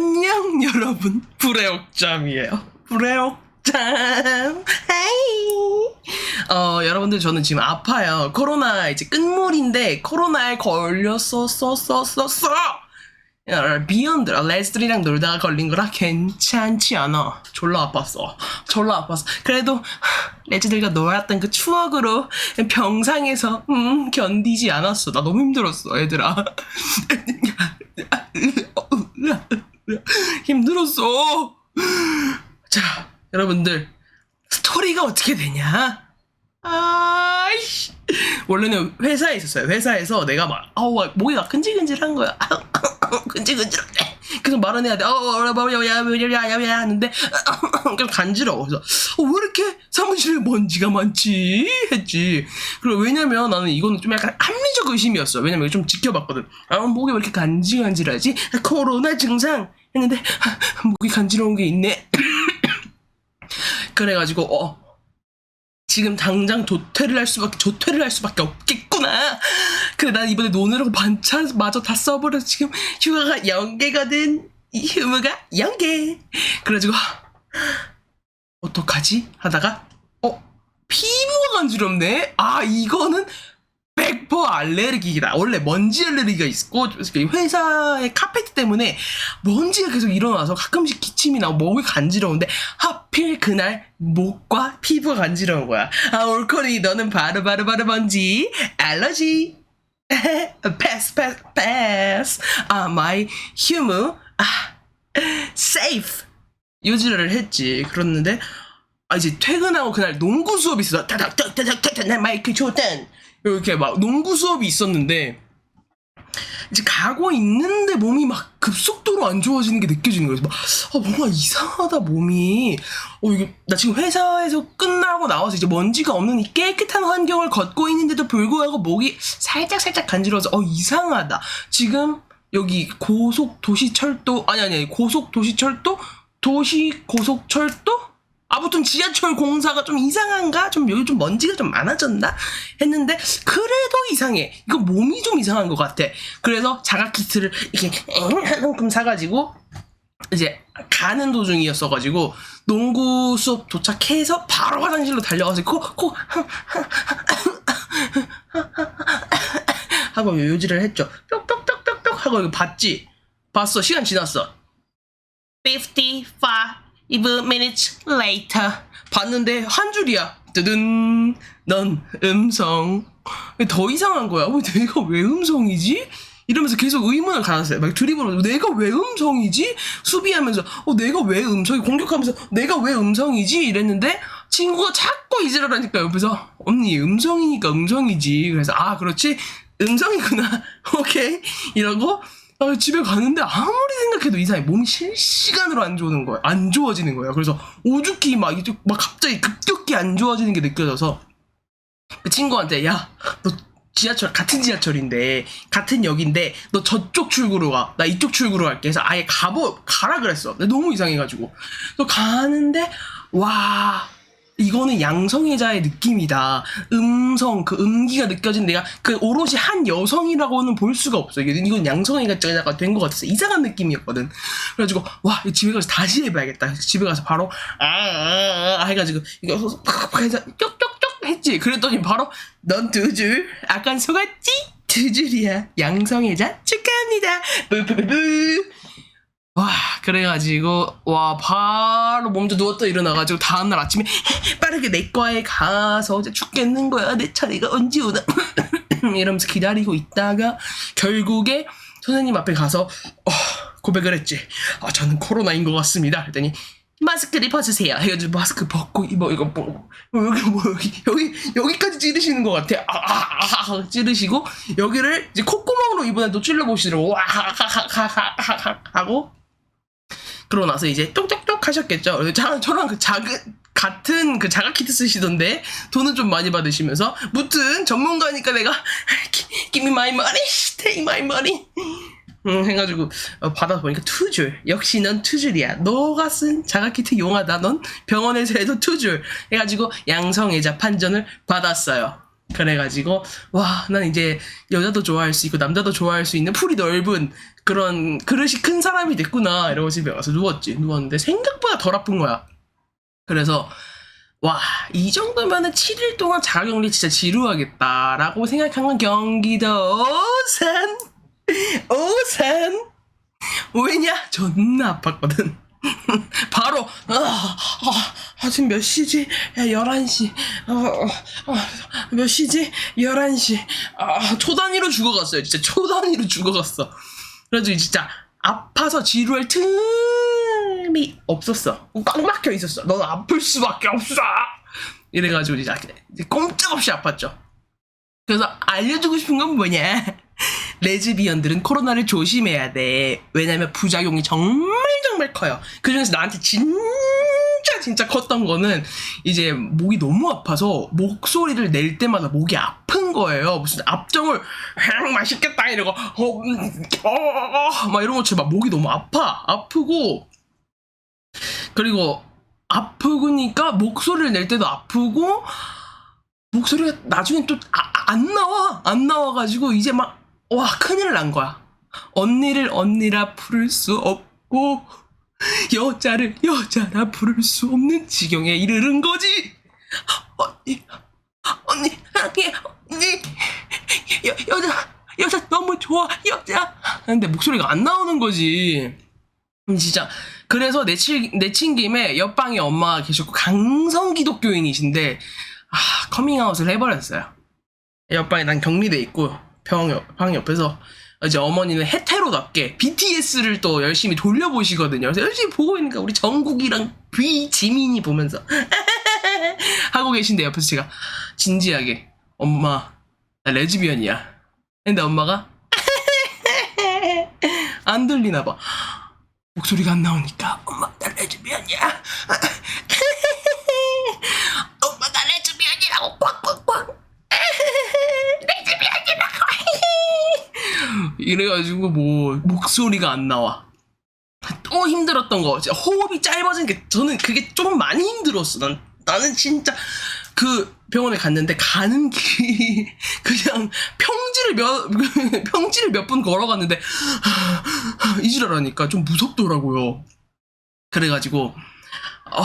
안녕 여러분. 불의 옥잠이에요. 불의 옥잠. 헤이. 어 여러분들 저는 지금 아파요. 코로나 이제 끝물인데 코로나에 걸렸었었었었어. 비욘드 레스들이랑 놀다가 걸린 거라 괜찮지 않아. 졸라 아팠어. 졸라 아팠어. 그래도 레즈들과 놀았던 그 추억으로 병상에서 음 견디지 않았어. 나 너무 힘들었어 얘들아 힘들었어. 자, 여러분들 스토리가 어떻게 되냐? 아이씨. 원래는 회사에 있었어요. 회사에서 내가 막 아우 막 목이 막 근질근질한 거야. 근질근질해. 그 래서 말은 해야 돼. 어야야야야야 하는데 그냥 간지러워. 그래서 어, 왜 이렇게 사무실에 먼지가 많지? 했지. 그리고 왜냐면 나는 이거는 좀 약간 합리적 의심이었어. 왜냐면 좀 지켜봤거든. 아 목이 왜 이렇게 간질간질하지? 코로나 증상 했는데 목이 간지러운 게 있네. 그래가지고 어 지금 당장 조퇴를 할 수밖에 조퇴를 할 수밖에 없겠구나. 그래 난 이번에 노느라고 반차마저 다 써버려 지금 휴가가 연계거든. 이 휴무가 연계. 그래가지고 어떡하지 하다가 어 피부가 간지럽네. 아 이거는 100% 알레르기다. 원래 먼지 알레르기가 있고 회사의 카페트 때문에 먼지가 계속 일어나서 가끔씩 기침이 나고 목이 간지러운데 하필 그날 목과 피부가 간지러운 거야. 아 올코리 너는 바로 바로 바로 먼지 알러지. 패스 패스 패스. 아 my 휴무 아 safe 요지를 했지. 그랬는데 아 이제 퇴근하고 그날 농구 수업이 있어. 타닥타닥타닥 내 마이크 조단 이렇게 막 농구 수업이 있었는데 이제 가고 있는데 몸이 막 급속도로 안 좋아지는 게 느껴지는 거예요. 막, 아, 뭔가 이상하다, 몸이. 어, 이게, 나 지금 회사에서 끝나고 나와서 이제 먼지가 없는 이 깨끗한 환경을 걷고 있는데도 불구하고 목이 살짝살짝 간지러워서, 어, 이상하다. 지금 여기 고속도시철도, 아니, 아니, 아니, 고속도시철도? 도시고속철도? 아무튼 지하철 공사가 좀 이상한가? 좀 여기 좀 먼지가 좀 많아졌나? 했는데 그래도 이상해. 이거 몸이 좀 이상한 것 같아. 그래서 자가 키트를 이렇게 한 움큼 사가지고 이제 가는 도중이었어가지고 농구 수업 도착해서 바로 화장실로 달려가서 코코 하고 요지를 했죠. 뿅뿅뿅뿅뿅 하고 이거 봤지? 봤어. 시간 지났어. 55 minutes later 봤는데 한 줄이야. 뜨든 넌 음성. 더 이상한 거야. 왜 내가 왜 음성이지? 이러면서 계속 의문을 가졌어요. 막 드리블로 내가 왜 음성이지? 수비하면서 어 내가 왜 음성이 공격하면서 내가 왜 음성이지? 이랬는데 친구가 자꾸 이지랄하니까 옆에서 언니 음성이니까 음성이지. 그래서 아 그렇지? 음성이구나. 오케이. 이러고 아, 집에 가는데 아무리 생각해도 이상해. 몸이 실시간으로 안 좋은 거야. 안 좋아지는 거야. 그래서 오죽히 막, 이제 막 갑자기 급격히 안 좋아지는 게 느껴져서 그 친구한테 야, 너 지하철 같은 지하철인데 같은 역인데 너 저쪽 출구로 가. 나 이쪽 출구로 갈게. 해서 아예 가보 가라 그랬어. 너무 이상해 가지고 또 가는데 와 이거는 양성애자의 느낌이다. 음성, 그 음기가 느껴진 내가 그 오롯이 한 여성이라고는 볼 수가 없어. 이건 양성애자가 된 것 같았어. 이상한 느낌이었거든. 그래가지고 와 집에 가서 다시 해봐야겠다. 집에 가서 바로 아, 아, 아 해가지고 이거 팍팍 해서 쪽쪽쪽 했지. 그랬더니 바로 넌 두 줄. 아깐 속았지? 두 줄이야. 양성애자 축하합니다. 뿌뿌뿌뿌. 와 그래가지고 와 바로 먼저 누웠다 일어나가지고 다음날 아침에 빠르게 내과에 가서 이제 죽겠는 거야. 내 차례가 언제 오나. 이러면서 기다리고 있다가 결국에 선생님 앞에 가서 어, 고백을 했지. 아 저는 코로나인 것 같습니다. 그랬더니 마스크를 벗으세요. 해가지고 마스크 벗고 이거 이거 뭐, 뭐 여기 뭐 여기 여기 여기까지 찌르시는 것 같아. 아아아 아, 아, 찌르시고 여기를 이제 콧구멍으로 이번에 또 찔러 보시더라고. 와하하하하하 하고 그러고 나서 이제 똑똑똑 하셨겠죠. 자, 저랑 그 작은 같은 그 자가 키트 쓰시던데 돈은 좀 많이 받으시면서 무튼 전문가니까 내가 give me my money, take my money. 음, 해가지고 어, 받아서 보니까 투줄. 역시 넌 투줄이야. 너가 쓴 자가키트 용하다. 넌 병원에서 해도 투줄. 해가지고 양성애자 판정을 받았어요 그래가지고 와 난 이제 여자도 좋아할 수 있고 남자도 좋아할 수 있는 풀이 넓은 그런 그릇이 큰 사람이 됐구나 이러고 집에 와서 누웠지. 누웠는데 생각보다 덜 아픈 거야. 그래서 와 이 정도면은 7일 동안 자가격리 진짜 지루하겠다라고 생각한 건 경기도 오산 오산. 왜냐? 존나 아팠거든. 바로 아, 아, 아, 지금 몇 시지? 야, 11시. 어, 어, 어, 몇 시지? 11시. 아, 초 단위로 죽어갔어요 진짜. 초 단위로 죽어갔어. 그래가지고 진짜 아파서 지루할 틈이 없었어. 꽉 막혀 있었어. 넌 아플 수밖에 없어. 이래가지고 이제 꼼짝없이 아팠죠. 그래서 알려주고 싶은 건 뭐냐? 레즈비언들은 코로나를 조심해야 돼. 왜냐면 부작용이 정말 정말 커요. 그 중에서 나한테 진 짜 진짜 컸던 거는 이제 목이 너무 아파서 목소리를 낼 때마다 목이 아픈 거예요. 무슨 압정을 행 맛있겠다 이러고 어, 음, 어, 어, 어, 막 이런 것처럼 막 목이 너무 아파. 아프고 그리고 아프니까 목소리를 낼 때도 아프고 목소리가 나중엔 또안 나와 안 나와가지고 이제 막 와 큰일 난 거야 언니를 언니라 부를 수 없고 여자를 여자라 부를 수 없는 지경에 이르는 거지. 언니 언니 언니 언니. 여, 여자 여자 너무 좋아 여자. 근데 목소리가 안 나오는 거지. 음, 진짜. 그래서 내친 내친 김에 옆방에 엄마가 계셨고 강성 기독교인이신데 아 커밍아웃을 해버렸어요. 옆방에 난 격리돼 있고 병, 옆- 방 옆에서 이제 어머니는 헤테로답게 BTS를 또 열심히 돌려보시거든요. 그래서 열심히 보고 있으니까 우리 정국이랑 비지민이 보면서 하고 계신데 옆에서 제가 진지하게 엄마 나 레즈비언이야. 근데 엄마가 안 들리나 봐. 목소리가 안 나오니까 엄마 나 레즈비언이야. 엄마 나 레즈비언이라고 꽉꽉꽉 레즈비언 이래가지고 뭐 목소리가 안 나와. 또 힘들었던 거. 진짜 호흡이 짧아진 게 저는 그게 좀 많이 힘들었어. 난 나는 진짜 그 병원에 갔는데 가는 길이 그냥 평지를 몇 평지를 몇 분 걸어갔는데 이지랄하니까 좀 무섭더라고요. 그래가지고 어,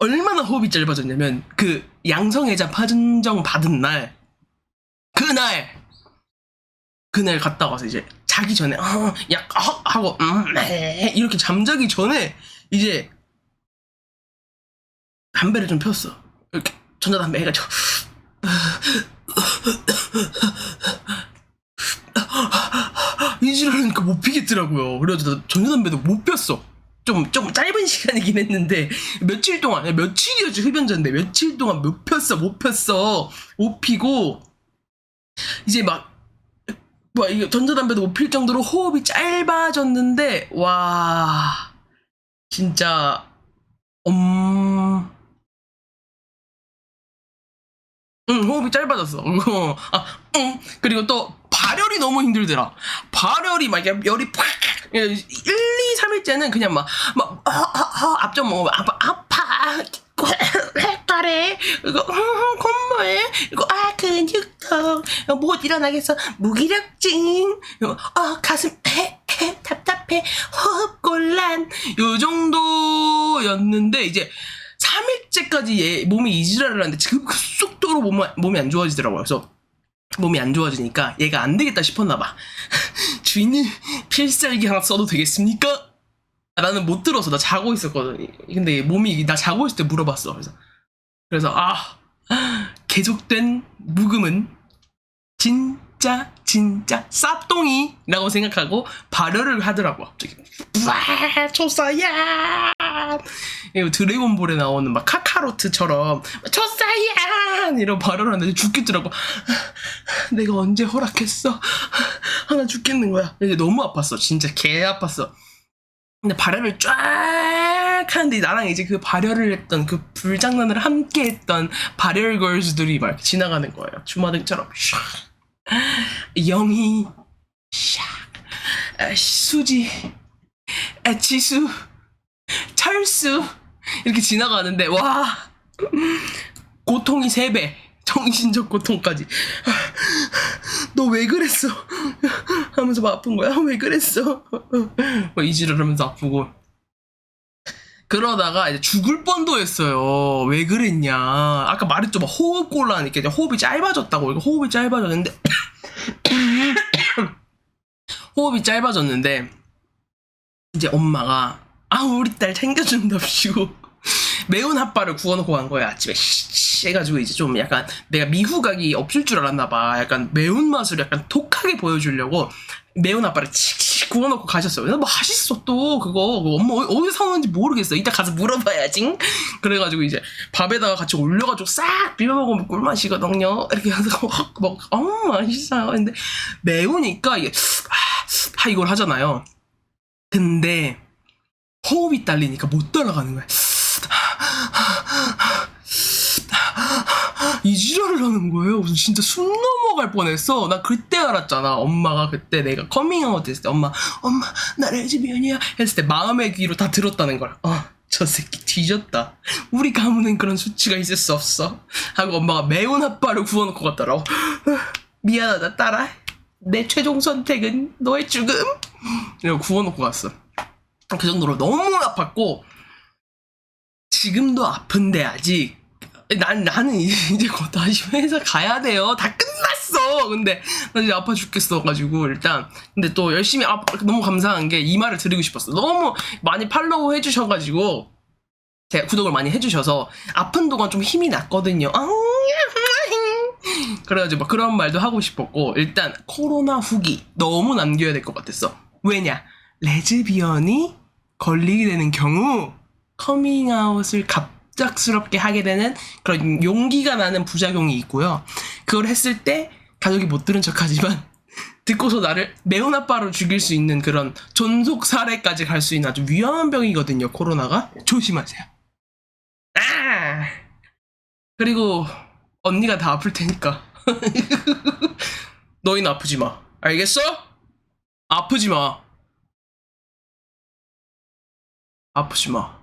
얼마나 호흡이 짧아졌냐면 그 양성애자 판정 받은 날. 그날 그날 갔다 와서 이제 자기 전에 어, 약 어, 하고 음, 네, 이렇게 잠자기 전에 이제 담배를 좀 폈어. 이렇게 전자담배 해가지고. 이지랄하니까 못 피겠더라고요. 그래가지고 나 전자담배도 못 폈어. 좀, 좀 짧은 시간이긴 했는데, 며칠 동안, 며칠이었지, 흡연자인데, 며칠 동안 못 폈어, 못 폈어, 못 피고, 이제 막, 뭐, 이거 전자담배도 못 필 정도로 호흡이 짧아졌는데, 와, 진짜, 음, 응, 호흡이 짧아졌어. 어, 아, 응. 그리고 또, 발열이 너무 힘들더라. 발열이 막, 열이 팍! 1, 2, 3일째는 그냥 막, 막, 아, 아, 아, 앞쪽 먹으면 아파, 아파. 헷갈해. 이거, 음, 콧물. 이거, 아, 근육통. 못 일어나겠어. 무기력증. 아, 가슴, 해, 해, 답답해. 호흡 곤란. 요 정도였는데, 이제, 3일째까지 얘 몸이 이지랄을 하는데 지금 그 속도로 몸, 몸이 안 좋아지더라고요. 그래서 몸이 안 좋아지니까 얘가 안 되겠다 싶었나 봐. 주인님 필살기 하나 써도 되겠습니까? 아, 나는 못 들어서 나 자고 있었거든. 근데 몸이 나 자고 있을 때 물어봤어. 그래서 그래서 아 계속된 묵음은 진짜 진짜 쌉똥이라고 생각하고 발열을 하더라고. 갑자기 와 초사야 이거 드래곤볼에 나오는 막 카카로트처럼 초사야 이런 발열을 하는데 죽겠더라고. 내가 언제 허락했어? 하나 죽겠는 거야. 이제 너무 아팠어. 진짜 개 아팠어. 근데 발열을 쫙 하는데 나랑 이제 그 발열을 했던 그 불장난을 함께 했던 발열 걸즈들이 막 지나가는 거예요. 주마등처럼 샥 영희 샥 아, 수지 아, 지수 철수 이렇게 지나가는데 와 고통이 세 배 정신적 고통까지. 너 왜 그랬어? 하면서 막 아픈 거야. 왜 그랬어? 뭐 이지를 하면서 아프고. 그러다가 이제 죽을 뻔도 했어요. 왜 그랬냐. 아까 말했죠. 막 호흡 곤란이니까 호흡이 짧아졌다고. 호흡이 짧아졌는데. 호흡이 짧아졌는데. 이제 엄마가 아 우리 딸 챙겨준답시고 매운 핫바를 구워놓고 간 거야 아침에 씨 해가지고 이제 좀 약간 내가 미후각이 없을 줄 알았나 봐 약간 매운맛을 약간 독하게 보여주려고 매운 핫바를 칙칙 구워놓고 가셨어요. 그래서 맛있어 또 그거. 그거 엄마 어디- 어디서 사오는지 모르겠어. 이따 가서 물어봐야지. 그래가지고 이제 밥에다가 같이 올려가지고 싹 비벼 먹으면 꿀맛이거든요. 이렇게 해서 막어 맛있어요 근데 매우니까 이게 아, 아 이걸 하잖아요. 근데 호흡이 딸리니까 못 따라가는 거야. 이 지랄을 하는 거예요. 무슨 진짜 숨 넘어갈 뻔했어. 나 그때 알았잖아. 엄마가 그때 내가 커밍아웃 했을 때 엄마, 엄마 나 레즈비언이야 했을 때 마음의 귀로 다 들었다는 걸. 어, 저 새끼 뒤졌다. 우리 가문엔 그런 수치가 있을 수 없어. 하고 엄마가 매운 핫바를 구워놓고 갔더라고. 미안하다 딸아. 내 최종 선택은 너의 죽음. 이러고 구워놓고 갔어. 그 정도로 너무 아팠고 지금도 아픈데 아직 난 나는 이제 곧 다시 회사 가야 돼요. 다 끝났어. 근데 나 이제 아파 죽겠어가지고 일단 근데 또 열심히 아 너무 감사한 게 이 말을 드리고 싶었어. 너무 많이 팔로우 해주셔가지고 제가 구독을 많이 해주셔서 아픈 동안 좀 힘이 났거든요. 아, 그래가지고 막 그런 말도 하고 싶었고 일단 코로나 후기 너무 남겨야 될 것 같았어. 왜냐? 레즈비언이 걸리게 되는 경우 커밍아웃을 갑 작스럽게 하게 되는 그런 용기가 나는 부작용이 있고요. 그걸 했을 때 가족이 못 들은 척하지만 듣고서 나를 매운 아빠로 죽일 수 있는 그런 존속 살해까지 갈 수 있는 아주 위험한 병이거든요. 코로나가 조심하세요. 아 그리고 언니가 다 아플 테니까 너희는 아프지 마. 알겠어? 아프지 마. 아프지 마.